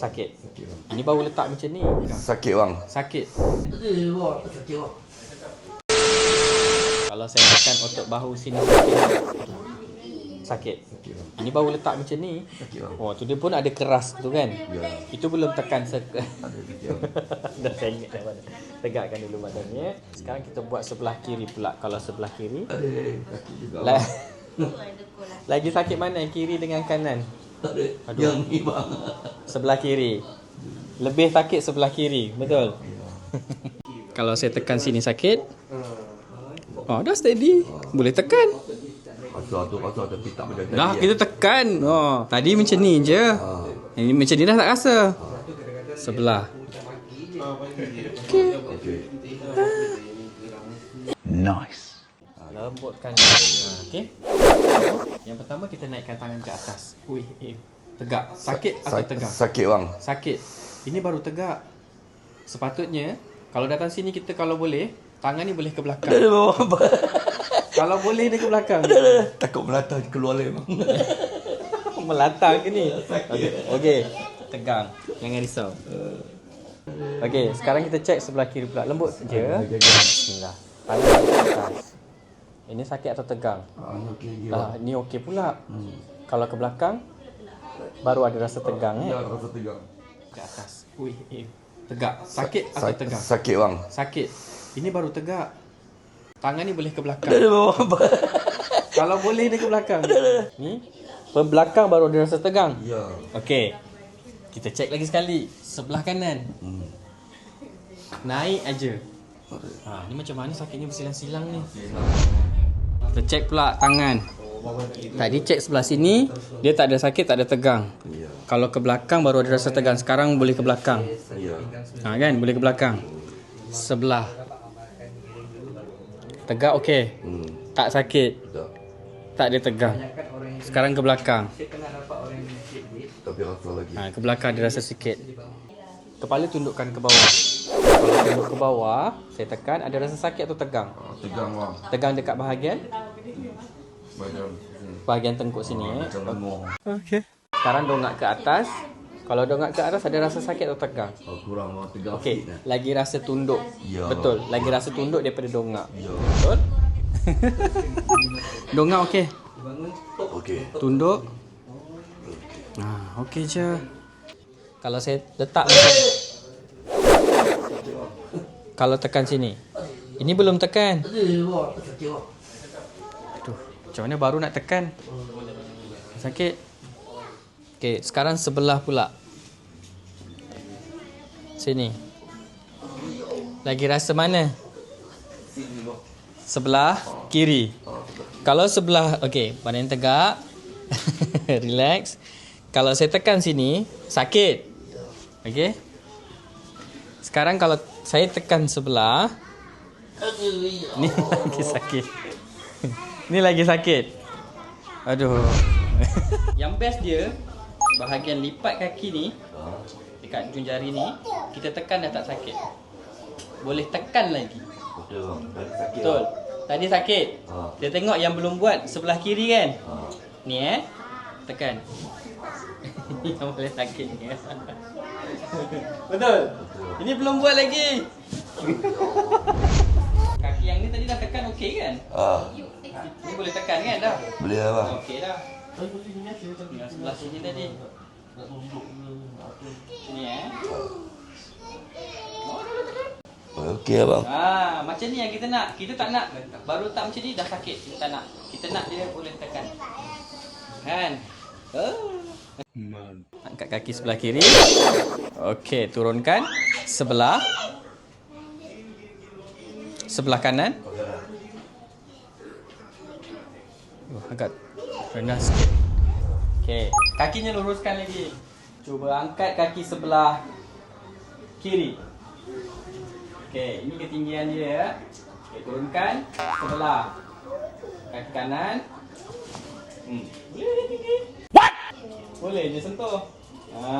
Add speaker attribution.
Speaker 1: Sakit. Ini baru letak macam ni.
Speaker 2: Sakit bang.
Speaker 1: Sakit.
Speaker 3: Sakit.
Speaker 1: Kalau saya tekan otot bahu sini sakit. Sakit. Ini baru letak macam ni.
Speaker 2: Sakit bang.
Speaker 1: Oh, tu dia pun ada keras tu kan?
Speaker 2: Ya.
Speaker 1: Itu belum tekan se
Speaker 2: Ada sakit bang.
Speaker 1: Dah saya ingat dah mana. Tegakkan dulu badannya. Sekarang kita buat sebelah kiri pula. Kalau sebelah kiri.
Speaker 2: Ada sakit juga.
Speaker 1: La-
Speaker 2: bang.
Speaker 1: lagi sakit mana? Kiri dengan kanan?
Speaker 2: Ada.
Speaker 1: Aduh.
Speaker 2: Yang ni bang.
Speaker 1: Sebelah kiri. Lebih sakit sebelah kiri. Betul? Kalau saya tekan sini sakit. Oh, dah steady. Boleh tekan.
Speaker 2: Rasa tu rasa tapi tak macam tadi.
Speaker 1: Dah,
Speaker 2: ya.
Speaker 1: kita tekan. Oh, tadi macam ni je.
Speaker 2: Ha.
Speaker 1: Ini macam ni dah tak rasa. Sebelah.
Speaker 2: Okey.
Speaker 4: Nice.
Speaker 1: Lembutkan. Ha, okey. Yang pertama kita naikkan tangan ke atas. Ui, eh. Tegak. Sakit atau
Speaker 2: Sa-
Speaker 1: tegak?
Speaker 2: Sakit bang.
Speaker 1: Sakit. Ini baru tegak. Sepatutnya kalau datang sini kita kalau boleh tangan ni boleh ke belakang. Kalau boleh dia ke belakang.
Speaker 2: Takut melata keluar lagi bang.
Speaker 1: Melatang ke ni? Okey. Okey. Tegang. Jangan risau. Okey, sekarang kita cek sebelah kiri pula. Lembut je. Bismillah. Tangan ke atas. Ini sakit atau tegang?
Speaker 2: Ah, okey okey.
Speaker 1: Ah, ni okey pula. Kalau ke belakang baru ada rasa tegang eh.
Speaker 2: Ya, rasa tegang.
Speaker 1: Ke atas. Ui, eh. Tegak. Sakit atau tegang?
Speaker 2: Sakit bang.
Speaker 1: Sakit. Ini baru tegak. Tangan ni boleh ke belakang. Kalau boleh dia ke belakang. Ni per belakang baru ada rasa tegang.
Speaker 2: Ya.
Speaker 1: Okey. Kita cek lagi sekali. Sebelah kanan.
Speaker 2: Hmm.
Speaker 1: Naik aja. Ha, ni macam mana sakitnya bersilang-silang ni? Kita cek pula tangan. Tadi cek sebelah sini, dia tak ada sakit, tak ada tegang.
Speaker 2: Ya.
Speaker 1: Kalau ke belakang baru ada rasa tegang. Sekarang boleh ke belakang.
Speaker 2: Ya.
Speaker 1: Ha kan, boleh ke belakang. Sebelah. Tegak okey.
Speaker 2: Hmm.
Speaker 1: Tak sakit,
Speaker 2: Tak.
Speaker 1: tak ada tegang. Sekarang ke belakang.
Speaker 2: Tapi rasa lagi.
Speaker 1: Ha, ke belakang ada rasa sikit. Kepala tundukkan ke bawah. Kalau tunduk ke bawah, saya tekan ada rasa sakit atau tegang.
Speaker 2: Ah, Tegang bang.
Speaker 1: Tegang dekat bahagian
Speaker 2: Hmm,
Speaker 1: bahagian tengkuk sini eh.
Speaker 2: macam lenguh.
Speaker 1: Okey. Sekarang dongak ke atas. Kalau dongak ke atas ada rasa sakit atau tegang.
Speaker 2: Oh, kurang bang tegang
Speaker 1: Okey,
Speaker 2: sikit. eh.
Speaker 1: lagi rasa tunduk.
Speaker 2: Ya.
Speaker 1: Betul, lagi rasa tunduk daripada dongak.
Speaker 2: Ya.
Speaker 1: Betul? dongak okey.
Speaker 2: Okey.
Speaker 1: Tunduk. Ah, okey je. Kalau saya letak Kalau tekan sini. Ini belum tekan.
Speaker 3: Eh, wah, sakit wah.
Speaker 1: Aduh, macam mana baru nak tekan? Sakit. Okey, sekarang sebelah pula. Sini. Lagi rasa mana? Sebelah kiri. Kalau sebelah, okey, badan tegak. Relax. Kalau saya tekan sini, sakit. Okey. Sekarang kalau saya tekan sebelah, ni lagi sakit. Ni lagi sakit. Aduh. Yang best dia bahagian lipat kaki ni dekat ujung jari ni kita tekan dah tak sakit. Boleh tekan lagi.
Speaker 2: Bang. Tadi sakit.
Speaker 1: Betul. Tadi sakit.
Speaker 2: Ha.
Speaker 1: Dia tengok yang belum buat sebelah kiri kan?
Speaker 2: Ha.
Speaker 1: Ni eh. Tekan. yang boleh sakit ni. Betul. Ini belum buat lagi. Kaki yang ni tadi dah tekan okey kan?
Speaker 2: Ah,
Speaker 1: Ni boleh tekan kan dah?
Speaker 2: boleh lah bang.
Speaker 1: Okey dah. Yang sebelah sini tadi. Sini eh.
Speaker 2: Okey lah bang.
Speaker 1: Ah, macam ni yang kita nak. Kita tak nak baru tak macam ni dah sakit. Kita tak nak. Kita nak dia boleh tekan. Kan? Oh. Angkat kaki sebelah kiri. Okey, turunkan sebelah sebelah kanan. Agak rendah sikit. Okey, kakinya luruskan lagi. Cuba angkat kaki sebelah kiri. Okey, ini ketinggian dia ya. Okey, turunkan sebelah kaki kanan. Hmm. Boleh tinggi. What? Boleh je sentuh. Ha.